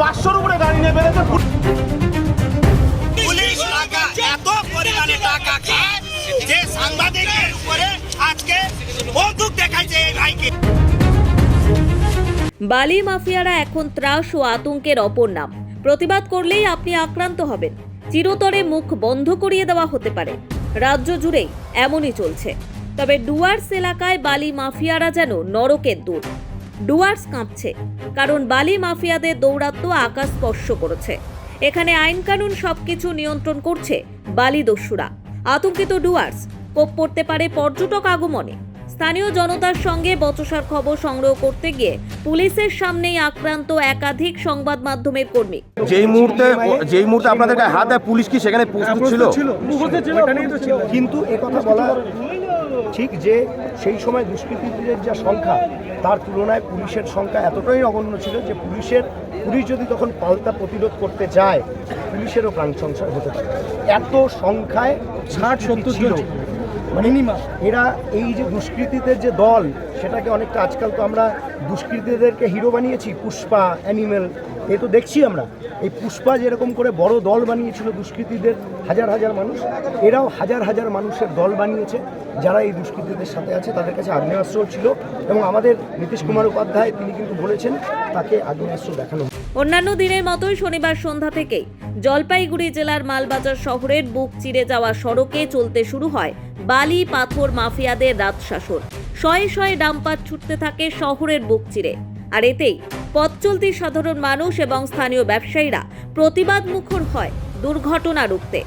পাঁচশোর উপরে গাড়ি নিয়ে বেড়েছে পুলিশ টাকা এত পরিমাণে টাকা খায় যে সাংবাদিকের উপরে আজকে বন্দুক দেখাইছে এই ভাইকে। বালি মাফিয়ারা এখন ত্রাস ও আতঙ্কের অপর নাম। প্রতিবাদ করলেই আপনি আক্রান্ত হবেন। চিরতরে মুখ বন্ধ করিয়ে দেওয়া হতে পারে। রাজ্য জুড়েই এমনই চলছে। তবে ডুয়ার্স এলাকায় বালি মাফিয়ারা যেন নরকের দূর ডুয়ার্স কাঁপছে কারণ বালি মাফিয়াদের দৌরাত্ম্য আকাশ স্পর্শ করেছে। এখানে আইন কানুন সবকিছু নিয়ন্ত্রণ করছে বালি দস্যুরা। আতঙ্কিত ডুয়ার্স কোপ পড়তে পারে পর্যটক আগমনে। স্থানীয় জনতার সঙ্গে বচসার খবর সংগ্রহ করতে গিয়ে পুলিশের সামনেই আক্রান্ত একাধিক সংবাদ মাধ্যমের কর্মী। যেই মুহূর্তে যেই মুহূর্তে আপনাদের হাত দেয় পুলিশ কি সেখানে প্রস্তুত ছিল? কিন্তু একথা বলা ঠিক যে সেই সময় দুষ্কৃতীদের যা সংখ্যা তার তুলনায় পুলিশের সংখ্যা এতটাই অগণ্য ছিল যে পুলিশের পুলিশ যদি তখন পাল্টা প্রতিরোধ করতে যায় পুলিশেরও প্রাণ সংশয় হতে পারে। এত সংখ্যায় ষাট সত্তর ছিল। মিনিমাম এরা এই যে দুষ্কৃতীদের যে দল সেটাকে অনেকটা আজকাল তো আমরা দুষ্কৃতীদেরকে হিরো বানিয়েছি পুষ্পা অ্যানিমেল তো দেখছি আমরা। এই পুষ্পা যেরকম করে বড় দল বানিয়েছিল দুষ্কৃতীদের, হাজার হাজার মানুষ, এরাও হাজার হাজার মানুষের দল বানিয়েছে। যারা এই দুষ্কৃতীদের সাথে আছে, তাদের কাছে আগ্নেয়াস্ত্রও ছিল এবং আমাদের নীতিশ কুমার উপাধ্যায়, তিনি কিন্তু বলেছেন তাকে আগ্নেয়াস্ত্র দেখানো অন্যান্য দিনের মতোই শনিবার সন্ধ্যা থেকেই জলপাইগুড়ি জেলার মালবাজার শহরের বুক চিরে যাওয়া সড়কে চলতে শুরু হয় বালি পাথর মাফিয়াদের রাত শাসন শয়ে শয়ে ডাম্পার ছুটতে থাকে শহরের বুক চিরে। আর এতেই পথ চলতি সাধারণ মানুষ এবং স্থানীয় ব্যবসায়ীরা প্রতিবাদ মুখর হয় দুর্ঘটনা রুখতে।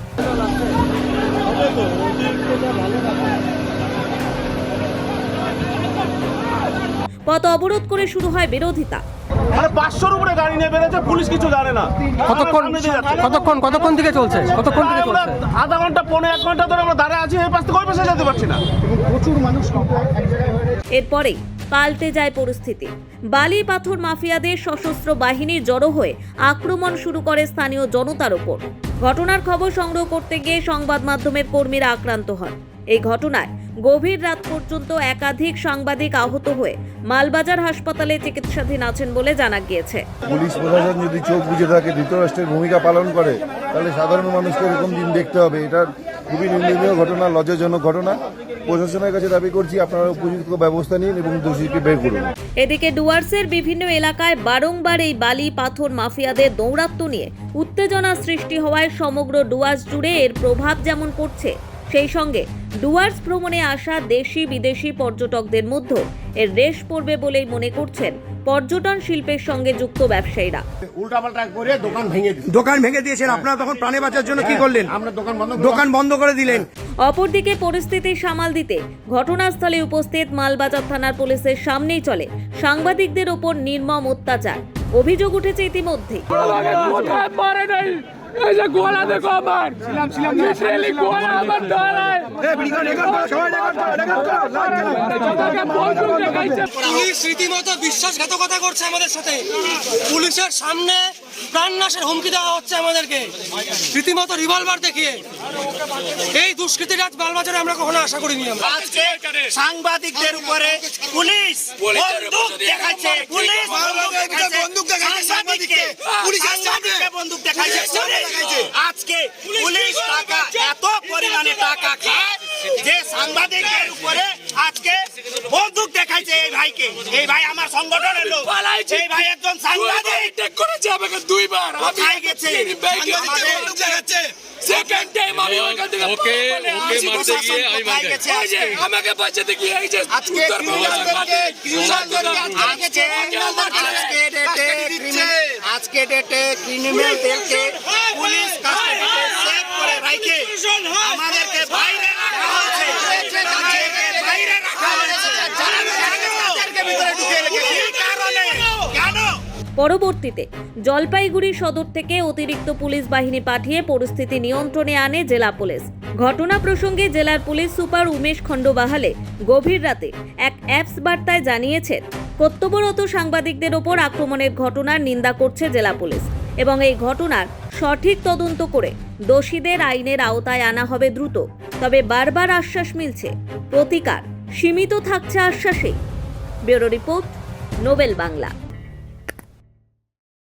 পথ অবরোধ করে শুরু হয় বিরোধিতা। পাঁচশোর উপরে গাড়ি নিয়ে বেড়েছে পুলিশ কিছু জানে না। কতক্ষণ। কতক্ষণ? কতক্ষণ থেকে চলছে? কতক্ষণ থেকে চলছে? আধা ঘণ্টা পৌনে এক ঘণ্টা ধরে আমরা দাঁড়ায় আছি এই পাশ থেকে ওই পাশে যেতে পারছি না। এরপরেই পাল্টে যায় পরিস্থিতি। বালি পাথর মাফিয়াদের সশস্ত্র বাহিনী জড়ো হয়ে আক্রমণ শুরু করে স্থানীয় জনতার ওপর। ঘটনার খবর সংগ্রহ করতে গিয়ে সংবাদ মাধ্যমের কর্মীরা আক্রান্ত হন। এই ঘটনায় গভীর রাত পর্যন্ত একাধিক সাংবাদিক আহত হয়ে মালবাজার হাসপাতালে চিকিৎসাধীন আছেন বলে জানা গিয়েছে। পুলিশ প্রশাসন যদি চোখ বুঝে থাকে, ধৃতরাষ্ট্রের ভূমিকা পালন করে, তাহলে সাধারণ মানুষকে এরকম দিন দেখতে হবে। এটা খুবই নিন্দনীয় ঘটনা, লজ্জাজনক ঘটনা। প্রশাসনের কাছে দাবি করছি আপনারা উপযুক্ত ব্যবস্থা নিন এবং দোষীকে বের করুন। এদিকে ডুয়ার্সের বিভিন্ন এলাকায় বারংবার এই বালি পাথর মাফিয়াদের দৌরাত্ম্য নিয়ে উত্তেজনা সৃষ্টি হওয়ায় সমগ্র ডুয়ার্স জুড়ে এর প্রভাব যেমন পড়ছে সেই সঙ্গে ডুয়ার্স ভ্রমণে আসা দেশি বিদেশি পর্যটকদের মধ্যে এর রেশ পড়বে বলেই মনে করছেন পর্যটন শিল্পের সঙ্গে যুক্ত ব্যবসায়ীরা। উল্টাপাল্টা করে দোকান ভেঙে দোকান ভেঙে দিয়েছেন আপনারা তখন প্রাণে বাঁচার জন্য কি করলেন? আমরা দোকান বন্ধ দোকান বন্ধ করে দিলেন। অপরদিকে পরিস্থিতি সামাল দিতে ঘটনাস্থলে উপস্থিত মালবাজার থানার পুলিশের সামনেই চলে সাংবাদিকদের ওপর নির্মম অত্যাচার। অভিযোগ উঠেছে ইতিমধ্যেই। কোথায় পারে নাই এই যে গোলা দেখো আমার লিটারেলি গোলা আমার ধরায় আমাকে বন্দুক দেখাইছে পুলিশ রীতিমতো বিশ্বাসঘাতকতা করছে আমাদের সাথে। পুলিশের সামনে প্রাণনাশের হুমকি দেওয়া হচ্ছে আমাদেরকে। রীতিমতো রিভলভার দেখিয়ে। এই দুষ্কৃতির রাজ মালবাজারে আমরা কখনো আশা করিনি আমরা। আজকে সাংবাদিকদের উপরে পুলিশ বন্দুক দেখাচ্ছে পুলিশ বন্দুক দেখাচ্ছে সাংবাদিককে পুলিশের সামনে বন্দুক দেখাচ্ছে আজকে পুলিশ টাকা এত পরিমাণে টাকা খায়। যে সাংবাদিকের উপরে আজকে বন্দুক দেখাইছে এই ভাইকে। এই ভাই আমার সংগঠনের লোক। পালাইছে। এই ভাই একজন সাংবাদিক। করেছে আমাকে দুইবার। আমি কোথায় গেছে? সেকেন্ড টাইম আমি ওইখান থেকে ওকে ওকে মারতে গিয়ে আমি মার গেছে? আজকে? আমাকে বাঁচাতে গিয়ে এই যে আজকে আজকে আজকে ডেটে ক্রিমিনাল আজকে ডেটে ক্রিমিনালদেরকে পুলিশ কাস্টডিতে পরবর্তীতে জলপাইগুড়ি সদর থেকে অতিরিক্ত পুলিশ বাহিনী পাঠিয়ে পরিস্থিতি নিয়ন্ত্রণে আনে জেলা পুলিশ। ঘটনা প্রসঙ্গে জেলার পুলিশ সুপার উমেশ খণ্ডবাহালে গভীর রাতে এক অ্যাপস বার্তায় জানিয়েছেন, কর্তব্যরত সাংবাদিকদের ওপর আক্রমণের ঘটনার নিন্দা করছে জেলা পুলিশ এবং এই ঘটনার সঠিক তদন্ত করে দোষীদের আইনের আওতায় আনা হবে দ্রুত। তবে বারবার আশ্বাস মিলছে, প্রতিকার সীমিত থাকছে আশ্বাসেই। Bureau report Nobel Bangla.